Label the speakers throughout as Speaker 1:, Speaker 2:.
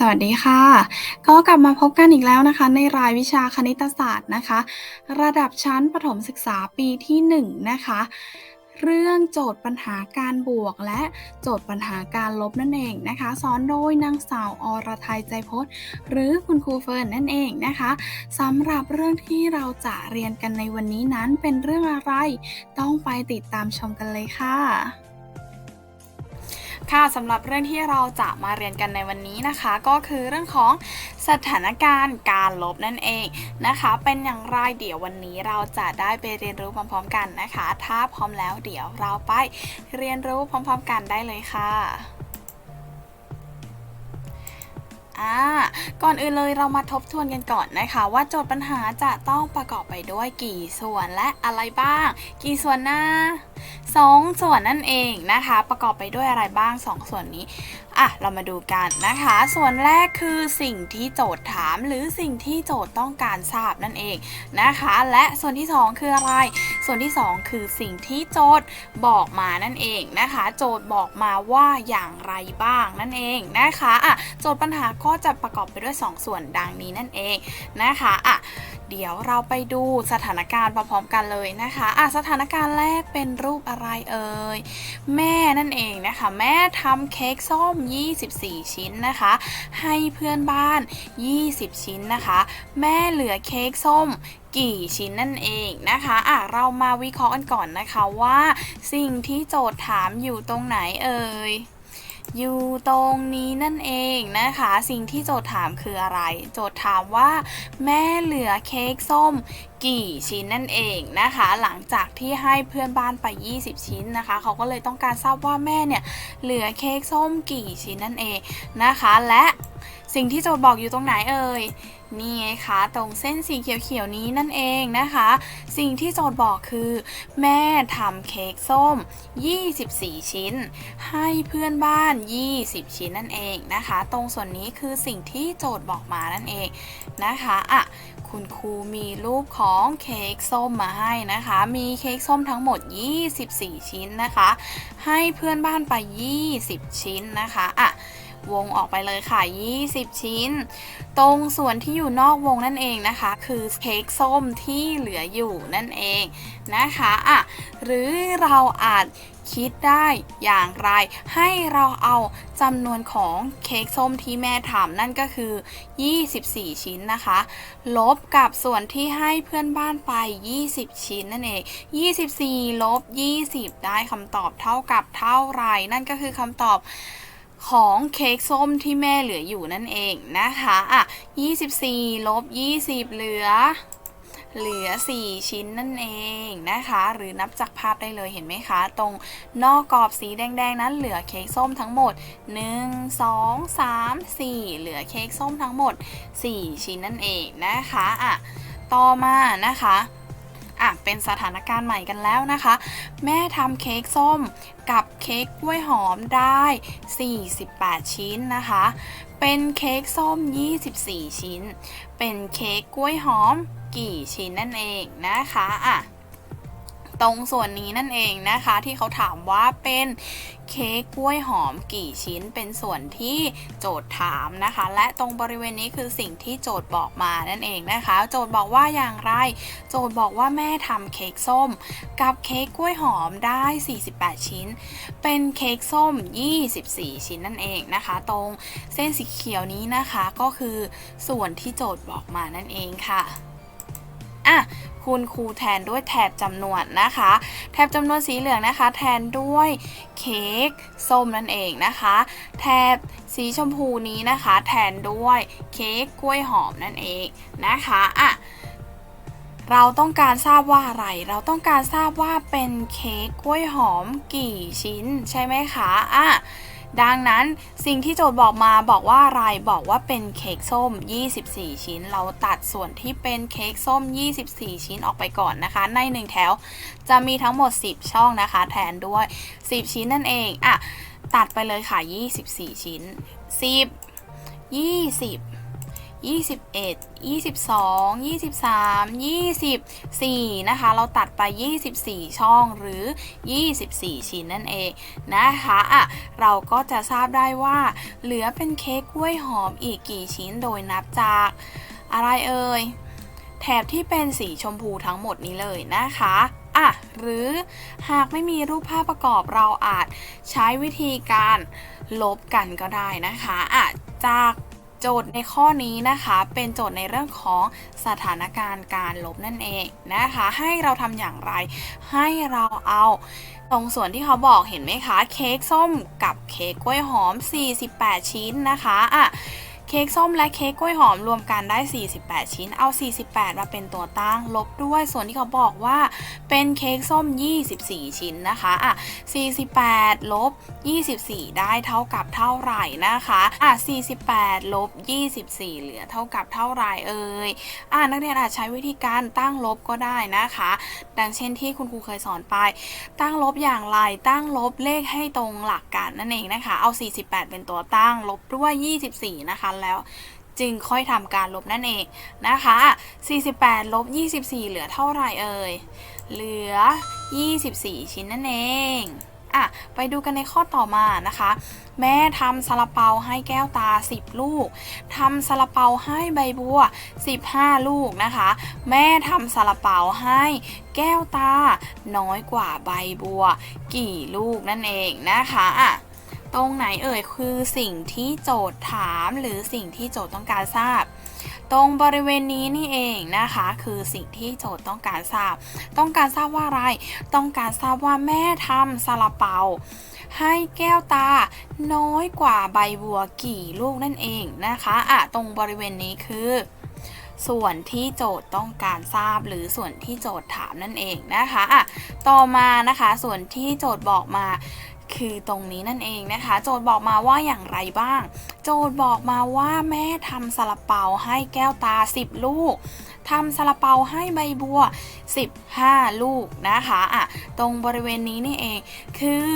Speaker 1: สวัสดีค่ะ ก็กลับมาพบกันอีกแล้วนะคะ ในรายวิชาคณิตศาสตร์นะคะ ระดับชั้นประถมศึกษาปีที่ 1 นะคะ เรื่องโจทย์ปัญหาการบวกและโจทย์ปัญหาการลบนั่นเองนะคะสอนโดยนางสาวอรทัยใจพจน์ หรือคุณครูเฟิร์นนั่นเองนะคะสำหรับเรื่องที่เราจะเรียนกันในวันนี้นั้นเป็นเรื่องอะไร ต้องไปติดตามชมกันเลยค่ะ ค่ะสำหรับเรื่องที่เราจะมาเรียนกันในวันนี้นะคะ ก็คือเรื่องของสถานการณ์การลบนั่นเองนะคะ เป็นอย่างไรเดี๋ยววันนี้เราจะได้ไปเรียนรู้พร้อมๆกันนะคะ ถ้าพร้อมแล้วเดี๋ยวเราไปเรียนรู้พร้อมๆกันได้เลยค่ะอ่าก่อนอื่นเลยเรามาทบทวนกันก่อนนะคะ ว่าโจทย์ปัญหาจะต้องประกอบไปด้วยกี่ส่วนและอะไรบ้าง กี่ส่วนนะ2 ส่วนนั่นเองนะคะ ประกอบไปด้วยอะไรบ้าง 2 ส่วนนี้อะเรามาดูกันนะคะ ส่วนแรกคือสิ่งที่โจทย์ถาม หรือสิ่งที่โจทย์ต้องการทราบนั่นเองนะคะ และส่วนที่ 2 คืออะไร ส่วนที่ 2 คือสิ่งที่โจทย์บอกมานั่นเองนะคะ โจทย์บอกมาว่าอย่างไรบ้างนั่นเองนะคะอะโจทย์ปัญหาก็จะประกอบไปด้วย 2 ส่วนดังนี้นั่นเองนะคะอะ เดี๋ยวเราไปดูสถานการณ์พร้อมๆกันเลยนะคะอะสถานการณ์แรกเป็นรูปอะไรเอ่ย แม่นั่นเองนะคะ แม่ทำเค้กส้ม 24 ชิ้นนะคะ ให้เพื่อนบ้าน 20 ชิ้นนะคะ แม่เหลือเค้กส้มกี่ชิ้นนั่นเองนะคะอะเรามาวิเคราะห์กันก่อนนะคะว่า สิ่งที่โจทย์ถามอยู่ตรงไหนเอ่ย อยู่ตรงนี้นั่นเองนะคะ สิ่งที่โจทย์ถามคืออะไร โจทย์ถามว่า แม่เหลือเค้กส้มกี่ชิ้นนั่นเองนะคะ หลังจากที่ให้เพื่อนบ้านไป 20 ชิ้นนะคะ เขาก็เลยต้องการทราบว่าแม่เนี่ยเหลือเค้กส้มกี่ชิ้นนั่นเองนะคะ และสิ่งที่โจทย์บอกอยู่ตรงไหนเอ่ยนี่ไงคะตรงเส้นสีเขียวๆนี้นั่นเองนะคะ สิ่งที่โจทย์บอกคือ แม่ทำเค้กส้ม 24 ชิ้น ให้เพื่อนบ้าน 20 ชิ้นนั่นเองนะคะ ตรงส่วนนี้คือสิ่งที่โจทย์บอกมานั่นเองนะคะอะคุณครูมีรูปของเค้กส้มมาให้นะคะ มีเค้กส้มทั้งหมด 24 ชิ้นนะคะ ให้เพื่อนบ้านไป 20 ชิ้นนะคะอะ วงออกไปเลยค่ะ 20 ชิ้น ตรงส่วนที่อยู่นอกวงนั่นเองนะคะ คือเค้กส้มที่เหลืออยู่นั่นเองนะคะอะหรือเราอาจคิดได้อย่างไร ให้เราเอาจำนวนของเค้กส้มที่แม่ทำนั่นก็คือ 24 ชิ้นนะคะ ลบกับส่วนที่ให้เพื่อนบ้านไป 20 ชิ้นนั่นเอง 24 ลบ 20 ได้คำตอบเท่ากับเท่าไร นั่นก็คือคำตอบ ของเค้กส้มที่แม่เหลืออยู่นั่นเองนะคะอะ24ลบ20 เหลือ เหลือ 4 ชิ้นนั่นเองนะคะ หรือนับจากภาพได้เลยเห็นไหมคะ ตรงนอกกรอบสีแดงๆ นั้นเหลือเค้กส้มทั้งหมด 1 2 3 4 เหลือเค้กส้มทั้งหมด 4 ชิ้นนั่นเองนะคะอะต่อมานะคะ อะเป็นสถานการณ์ใหม่กันแล้วนะคะ แม่ทำเค้กส้มกับเค้กกล้วยหอมได้ 48 ชิ้นนะคะ เป็นเค้กส้ม 24 ชิ้น เป็นเค้กกล้วยหอมกี่ชิ้นนั่นเองนะคะอะ ตรงส่วนนี้นั่นเองนะคะ ที่เขาถามว่าเป็นเค้กกล้วยหอมกี่ชิ้นเป็นส่วนที่โจทย์ถามนะคะ และตรงบริเวณนี้คือสิ่งที่โจทย์บอกมานั่นเองนะคะ โจทย์บอกว่าอย่างไร โจทย์บอกว่าแม่ทำเค้กส้ม กับเค้กกล้วยหอมได้ 48 ชิ้น เป็นเค้กส้ม 24 ชิ้นนั่นเองนะคะ ตรงเส้นสีเขียวนี้นะคะก็คือส่วนที่โจทย์บอกมานั่นเองค่ะอะ คุณครูแทนด้วยแถบจำนวนนะคะ แถบจำนวนสีเหลืองนะคะ แทนด้วยเค้กส้มนั่นเองนะคะ แถบสีชมพูนี้นะคะ แทนด้วยเค้กกล้วยหอมนั่นเองนะคะอะเราต้องการทราบว่าอะไร เราต้องการทราบว่าเป็นเค้กกล้วยหอมกี่ชิ้นใช่ไหมคะอะ ดังนั้นสิ่งที่โจทย์บอกมาบอกว่าอะไรบอกว่าเป็นเค้กส้ม 24 ชิ้น เราตัดส่วนที่เป็นเค้กส้ม 24 ชิ้นออกไปก่อนนะคะ ใน 1 แถวจะมีทั้งหมด 10 ช่องนะคะ แทนด้วย 10 ชิ้นนั่นเองอะตัดไปเลยค่ะ 24 ชิ้น 10 20 21 22 23 24 นะคะ เราตัดไป 24 ช่องหรือ 24 ชิ้นนั่นเองนะคะอะเราก็จะทราบได้ว่า เหลือเป็นเค้กกล้วยหอมอีกกี่ชิ้นโดยนับจากอะไรเอ่ย แถบที่เป็นสีชมพูทั้งหมดนี้เลยนะคะอะหรือหากไม่มีรูปภาพประกอบเราอาจใช้วิธีการลบกันก็ได้นะคะอะจาก จทย์ในข้อนี้นะคะ เป็นโจทย์ในเรื่องของสถานการณ์การลบนั่นเองนะคะ ให้เราทำอย่างไร ให้เราเอาตรงส่วนที่เขาบอกเห็นไหมคะ เค้กส้มกับเค้กกล้วยหอม 48 ชิ้นนะคะอะ เค้กส้มและเค้กกล้วยหอมรวมกันได้ 48 ชิ้น เอา 48 มาเป็นตัวตั้ง ลบด้วยส่วนที่เขาบอกว่าเป็นเค้กส้ม 24 ชิ้นนะคะอะ48 ลบ 24 ได้เท่ากับเท่าไหร่นะคะอะ48 ลบ 24 เหลือเท่ากับเท่าไหร่เอ่ยอะนักเรียนอาจใช้วิธีการตั้งลบก็ได้นะคะ ดังเช่นที่คุณครูเคยสอนไป ตั้งลบอย่างไร ตั้งลบเลขให้ตรงหลักการนั่นเองนะคะ เอา 48 เป็นตัวตั้ง ลบด้วย 24 นะคะแล้ว จึงค่อยทำการลบนั่นเองนะคะ 48 ลบ 24 เหลือเท่าไหร่เอ่ย เหลือ 24 ชิ้นนั่นเองอะไปดูกันในข้อต่อมานะคะ แม่ทำซาลาเปาให้แก้วตา 10 ลูกทำซาลาเปาให้ใบบัว 15 ลูกนะคะ แม่ทำซาลาเปาให้แก้วตาน้อยกว่าใบบัว กี่ลูกนั่นเองนะคะอะ ตรงไหนเอ่ยคือสิ่งที่โจทย์ถามหรือสิ่งที่โจทย์ต้องการทราบ ตรงบริเวณนี้นี่เองนะคะ คือสิ่งที่โจทย์ต้องการทราบ ต้องการทราบว่าอะไร ต้องการทราบว่าแม่ทำซาลาเปา ให้แก้วตาน้อยกว่าใบบัวกี่ลูกนั่นเองนะคะอะตรงบริเวณนี้คือส่วนที่โจทย์ต้องการทราบหรือส่วนที่โจทย์ถามนั่นเองนะคะอะต่อมานะคะ ส่วนที่โจทย์บอกมา คือตรงนี้นั่นเองนะคะ โจทย์บอกมาว่าอย่างไรบ้าง โจทย์บอกมาว่าแม่ทำซาลาเปาให้แก้วตา 10 ลูกทำซาลาเปาให้ใบบัว 15 ลูกนะคะอะตรงบริเวณนี้นี่เอง คือ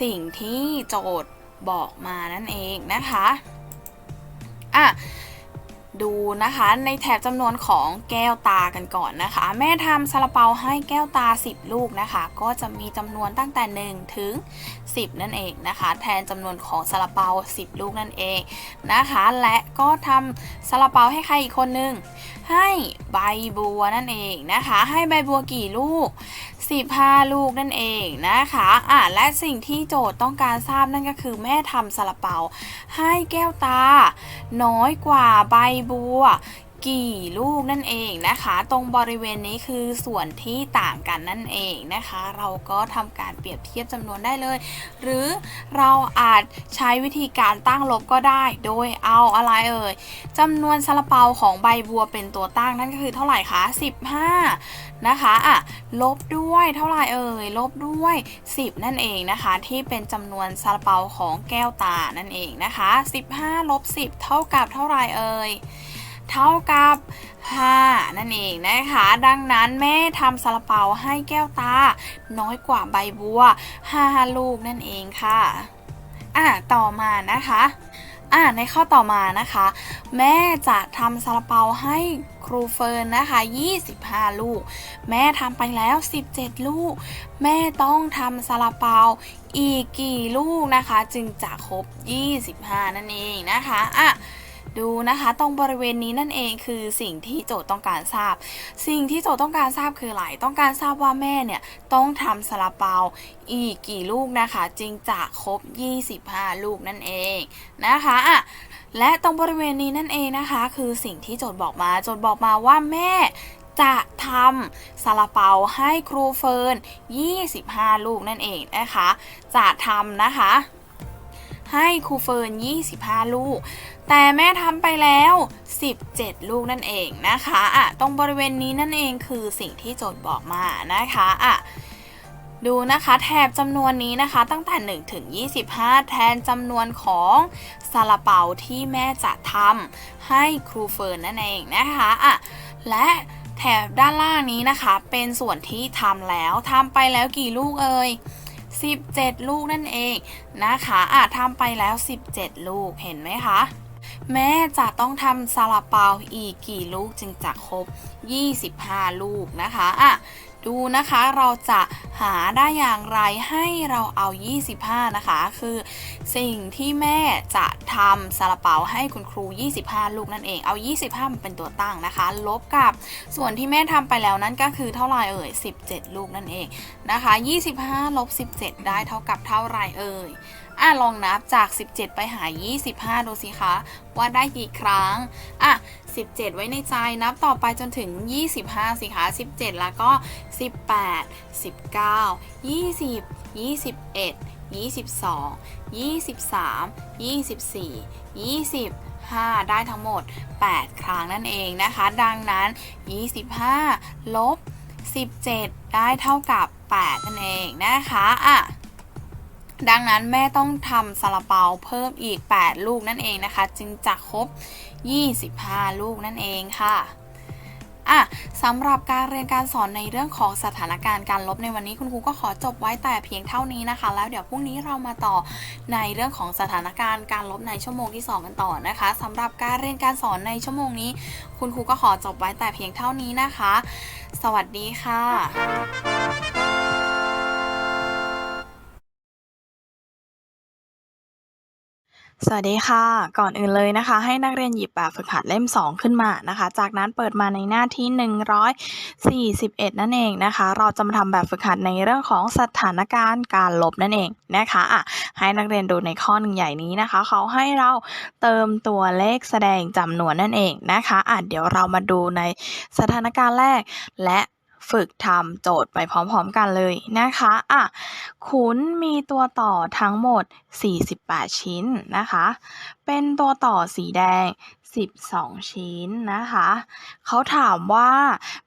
Speaker 1: สิ่งที่โจทย์บอกมานั่นเองนะคะอะ ดูนะคะในแถบจำนวนของแก้วตากันก่อนนะคะ แม่ทำซาลาเปาให้แก้วตา 10 ลูกนะคะ ก็จะมีจำนวนตั้งแต่ 1 ถึง 10 นั่นเองนะคะ แทนจำนวนของซาลาเปา 10 ลูกนั่นเองนะคะ และก็ทำซาลาเปาให้ใครอีกคนนึง ให้ใบบัวนั่นเองนะคะ ให้ใบบัวกี่ลูก 15 ลูกนั่นเองนะคะอะและสิ่งที่โจทย์ต้องการทราบนั่นก็คือแม่ทำซาลาเปา ให้แก้วตา น้อยกว่าใบบัว กี่ลูกนั่นเองนะคะ ตรงบริเวณนี้คือส่วนที่ต่างกันนั่นเองนะคะ เราก็ทำการเปรียบเทียบจำนวนได้เลย หรือเราอาจใช้วิธีการตั้งลบก็ได้ โดยเอาอะไรเอ่ยจำนวนซาลาเปาของใบบัวเป็นตัวตั้งนั่นก็คือเท่าไหร่คะ 15 นะคะอะลบด้วยเท่าไหร่เอ่ยลบด้วย 10 นั่นเองนะคะ ที่เป็นจำนวนซาลาเปาของแก้วตานั่นเองนะคะ 15ลบ10 เท่ากับเท่าไหร่เอ่ย เท่ากับ5นั่นเองนะคะ ดังนั้นแม่ทำซาลาเปาให้แก้วตา น้อยกว่าใบบัว 5 ลูกนั่นเองค่ะ อะ ต่อมานะคะอะในข้อต่อมานะคะ แม่จะทำซาลาเปาให้ครูเฟิร์นนะคะ 25 ลูก แม่ทำไปแล้ว 17 ลูก แม่ต้องทำซาลาเปาอีกกี่ลูกนะคะ จึงจะครบ 25 นั่นเองนะคะอะ ดูนะคะ ตรงบริเวณนี้นั่นเองคือสิ่งที่โจทย์ต้องการทราบ สิ่งที่โจทย์ต้องการทราบคืออะไรต้องการทราบว่าแม่เนี่ยต้องทำซาลาเปาอีกกี่ลูกนะคะ จึงจะครบ 25 ลูกนั่นเองนะคะอะและตรงบริเวณนี้นั่นเองนะคะ คือสิ่งที่โจทย์บอกมา โจทย์บอกมาว่าแม่จะทำซาลาเปาให้ครูเฟิร์น 25 ลูกนั่นเองนะคะ จะทำนะคะ ให้ครูเฟิร์น 25 ลูก แต่แม่ทำไปแล้ว 17 ลูกนั่นเองนะคะอะตรงบริเวณนี้นั่นเองคือสิ่งที่โจทย์บอกมานะคะอะดูนะคะแถบจำนวนนี้นะคะ ตั้งแต่ 1 ถึง 25 แทนจำนวนของซาลาเปาที่แม่จะทำให้ครูเฟิร์นนั่นเองนะคะอะและแถบด้านล่างนี้นะคะ เป็นส่วนที่ทำแล้วทำไปแล้วกี่ลูกเอ่ย 17 ลูกนั่นเองนะคะอะทำไปแล้ว 17 ลูกเห็นไหมคะ แม่จะต้องทำซาลาเปาอีกกี่ลูกจึงจะครบ 25 ลูกนะคะอะ ดูนะคะเราจะหาได้อย่างไรให้เราเอา 25 นะคะ คือสิ่งที่แม่จะทำซาลาเปาให้คุณครู 25 ลูกนั่นเอง เอา 25มันเป็นตัวตั้งนะคะ ลบกับส่วนที่แม่ทำไปแล้วนั่นก็คือเท่าไหร่เอ่ย 17 ลูกนั่นเองนะคะ 25 ลบ 17 ได้เท่ากับเท่าไหร่เอ่ยอะลองนับจาก 17 ไปหา 25 ดูสิคะ ว่าได้กี่ครั้ง อะ 17 ไว้ในใจนับต่อไปจนถึง 25 สิคะ17 แล้วก็ 18 19 20 21 22 23 24 25ได้ทั้งหมด 8 ครั้งนั่นเองนะคะ ดังนั้น 25 ลบ 17 ได้เท่ากับ 8 นั่นเองนะคะอะดังนั้นแม่ต้องทำซาลาเปาเพิ่มอีก 8 ลูกนั่นเองนะคะ จึงจะครบ 25 ลูกนั่นเองค่ะอะสำหรับการเรียนการสอนในเรื่องของสถานการณ์การลบในวันนี้คุณครูก็ขอจบไว้แต่เพียงเท่านี้นะคะ แล้วเดี๋ยวพรุ่งนี้เรามาต่อในเรื่องของสถานการณ์การลบในชั่วโมงที่ 2 กันต่อนะคะสำหรับการเรียนการสอนในชั่วโมงนี้ คุณครูก็ขอจบไว้แต่เพียงเท่านี้นะคะ สวัสดีค่ะ สวัสดีค่ะ ก่อนอื่นเลยนะคะ ให้นักเรียนหยิบแบบฝึกหัดเล่ม 2 ขึ้นมานะคะ จากนั้นเปิดมาในหน้าที่ 141 นั่นเองนะคะ เราจะมาทำแบบฝึกหัดในเรื่องของสถานการณ์การลบนั่นเองนะคะอะให้นักเรียนดูในข้อหนึ่งใหญ่นี้นะคะ เขาให้เราเติมตัวเลขแสดงจำนวนนั่นเองนะคะอะเดี๋ยวเรามาดูในสถานการณ์แรกและ ฝึกทำโจทย์ไปพร้อมๆกันเลยนะคะอะคุณมีตัวต่อทั้งหมด 48 ชิ้นนะคะ เป็นตัวต่อสีแดง 12 ชิ้นนะคะ เขาถามว่า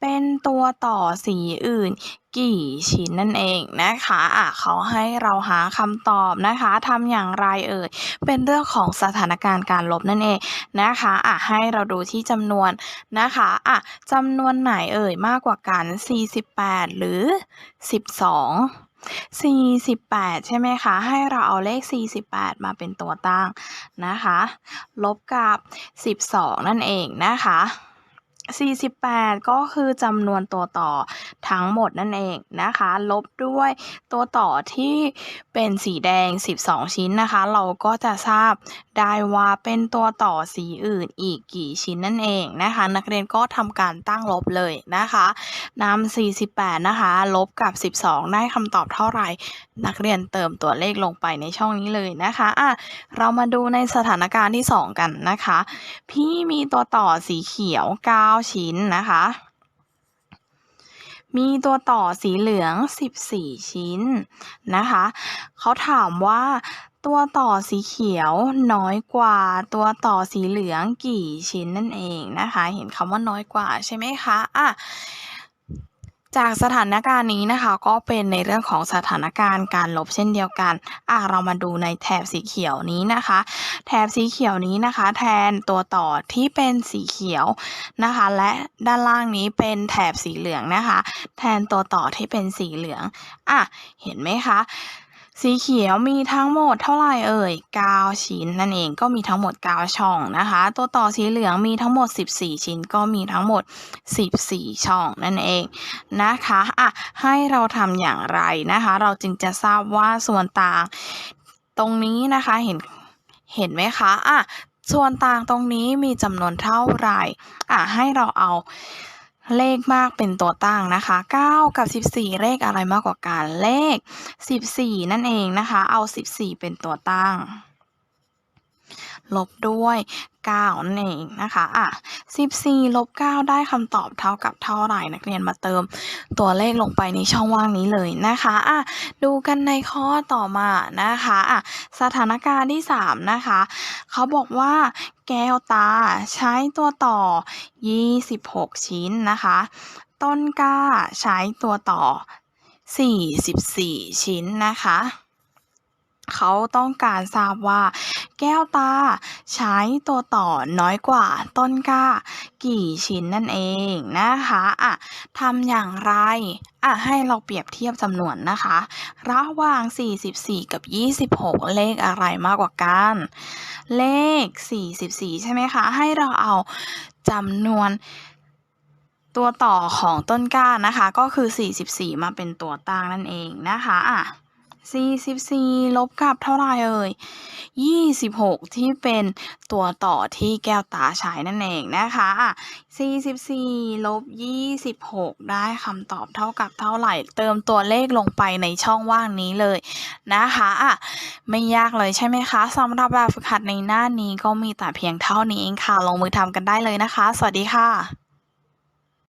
Speaker 1: เป็นตัวต่อสีอื่นกี่ชิ้นนั่นเองนะคะอะเขาให้เราหาคำตอบนะคะทำอย่างไรเอ่ย เป็นเรื่องของสถานการณ์การลบนั่นเองนะคะอะให้เราดูที่จำนวนนะคะอะจำนวนไหนเอ่ยมากกว่ากัน 48 หรือ 12 48 ใช่ไหมคะ ให้เราเอาเลข 48 มาเป็นตัวตั้งนะคะ ลบกับ 12 นั่นเองนะคะ 48 ก็คือจำนวนตัวต่อทั้งหมดนั่นเองนะคะ ลบด้วยตัวต่อที่เป็นสีแดง 12 ชิ้นนะคะ เราก็จะทราบได้ว่าเป็นตัวต่อสีอื่นอีกกี่ชิ้นนั่นเองนะคะ นักเรียนก็ทำการตั้งลบเลยนะคะนำ48 นะคะ ลบกับ 12 ได้คำตอบเท่าไหร่นักเรียนเติมตัวเลขลงไปในช่องนี้เลยนะคะอะเรามาดูในสถานการณ์ที่ 2 กันนะคะ พี่มีตัวต่อสีเขียว 9 ชิ้นนะคะ มีตัวต่อสีเหลือง 14 ชิ้นนะคะ เขาถามว่าตัวต่อสีเขียวน้อยกว่าตัวต่อสีเหลืองกี่ชิ้นนั่นเองนะคะ เห็นคำว่าน้อยกว่าใช่ไหมคะอะ จากสถานการณ์นี้นะคะก็เป็นในเรื่องของสถานการณ์การลบเช่นเดียวกันอะเรามาดูในแถบสีเขียวนี้นะคะ แถบสีเขียวนี้นะคะ แทนตัวต่อที่เป็นสีเขียวนะคะ และด้านล่างนี้เป็นแถบสีเหลืองนะคะ แทนตัวต่อที่เป็นสีเหลืองอะเห็นไหมคะ สีเขียวมีทั้งหมดเท่าไหร่เอ่ย 9 ชิ้นนั่นเองก็มีทั้งหมด 9 ช่องนะคะ ตัวต่อสีเหลืองมีทั้งหมด 14 ชิ้นก็มีทั้งหมด 14 ช่องนั่นเองนะคะอะให้เราทำอย่างไรนะคะ เราจึงจะทราบว่าส่วนต่างตรงนี้นะคะเห็นเห็นไหมคะอะส่วนต่างตรงนี้มีจำนวนเท่าไหร่อะให้เราเอา เลขมากเป็นตัวตั้งนะคะ 9 กับ 14 เลขอะไรมากกว่ากันเลข 14 นั่นเองนะคะ เอา 14 เป็นตัวตั้ง ลบด้วย9นั่นเองนะคะอะ14ลบ9ได้คำตอบเท่ากับเท่าไหร่นักเรียนมาเติม ตัวเลขลงไปในช่องว่างนี้เลยนะคะอะดูกันในข้อต่อมานะคะอะสถานการณ์ที่ 3 นะคะ เขาบอกว่าแก้วตาใช้ตัวต่อ 26 ชิ้นนะคะ ต้นกล้าใช้ตัวต่อ 44 ชิ้นนะคะ เขาต้องการทราบว่า แก้วตาใช้ตัวต่อน้อยกว่าต้นกล้า กี่ชิ้นนั่นเองนะคะอะทำอย่างไรอะให้เราเปรียบเทียบจำนวนนะคะ ระหว่าง 44 กับ 26 เลขอะไรมากกว่ากัน เลข 44 ใช่ไหมคะ ให้เราเอาจำนวนตัวต่อของต้นกล้านะคะ ก็คือ 44 มาเป็นตัวตั้งนั่นเองนะคะอะ 44 ลบกับเท่าไรเอ่ย 26 ที่เป็นตัวต่อที่แก้วตาใช้นั่นเองนะคะอะ44 ลบ 26 ได้คำตอบเท่ากับเท่าไหร่ เติมตัวเลขลงไปในช่องว่างนี้เลยนะคะอะไม่ยากเลยใช่ไหมคะสำหรับแบบฝึกหัดในหน้านี้ก็มีแต่เพียงเท่านี้เองค่ะ ลงมือทำกันได้เลยนะคะ สวัสดีค่ะ